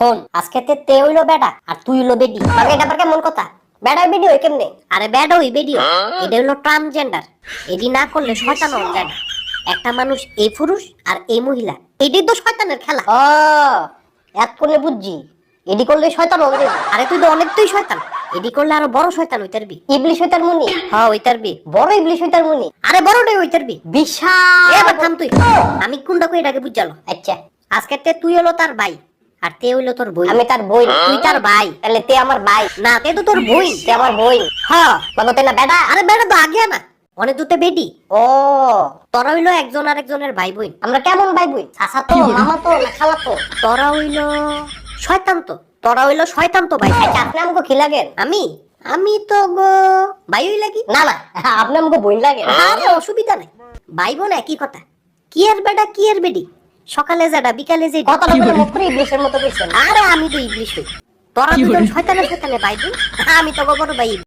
হন, আজকে তে তে হইল বেটা আর তুই হইল বেডি। মানে এটা আবার কেমন কথা? বেড়া বেডি হই কেমনে? আরে বেডা হই বেডি। এটা হইল ট্রান্সজেন্ডার এডি না করলে শয়তান হওয়া যায় একটা মানুষ এই পুরুষ আর এই মহিলা, এডি তো শয়তানের খেলা। ও করলে বুঝছি। এডি করলে শয়তান হবে আরে তুই তো অনেক তুই শয়তান। এডি করলে আরও বড় শয়তান হইতারবি ইবলিশ হইতার মুনি? হ্যাঁ হইতারবি বড় ইবলিশ হইতার মুনি। আরে বড়টাই হইতারবি বিশাল! এবার থাম তুই। আমি কোনটা কই এটাকে বুঝালো? আচ্ছা। আজকে তুই হলো তার ভাই। আর তে হইল তোর বই। আমি তার বই তুই তার ভাই। তাহলে তে আমার ভাই। না তে তো তোর বই। তে আমার বই। হ্যাঁ বলো তে না বেটা। আরে বেটা তো আগে না অনেক দুতে বেটি। ও। তোরা হইল একজন আর একজনের ভাই বোন। আমরা কেমন ভাই বোন? চাচা তো মামা তো না খালা তো। তোরা হইল শয়তান তো। তোরা হইল শয়তান তো ভাই। আচ্ছা আপনি আমাকে কি লাগেন আমি? আমি তো গো ভাই হই লাগি না না আপনি আমাকে বোন লাগে। আরে অসুবিধা নাই। ভাই বোন একই কথা। কি আর বেটা কি আর বেডি সকালে যাটা বিকালে যে কথা বলে? মুখ করে ইবলিশের মতো কইছেন আরে আমি তো ইবলিশ হই। তোরা দুজন শয়তানে শয়তানে ভাই আমি তো বড় ভাই।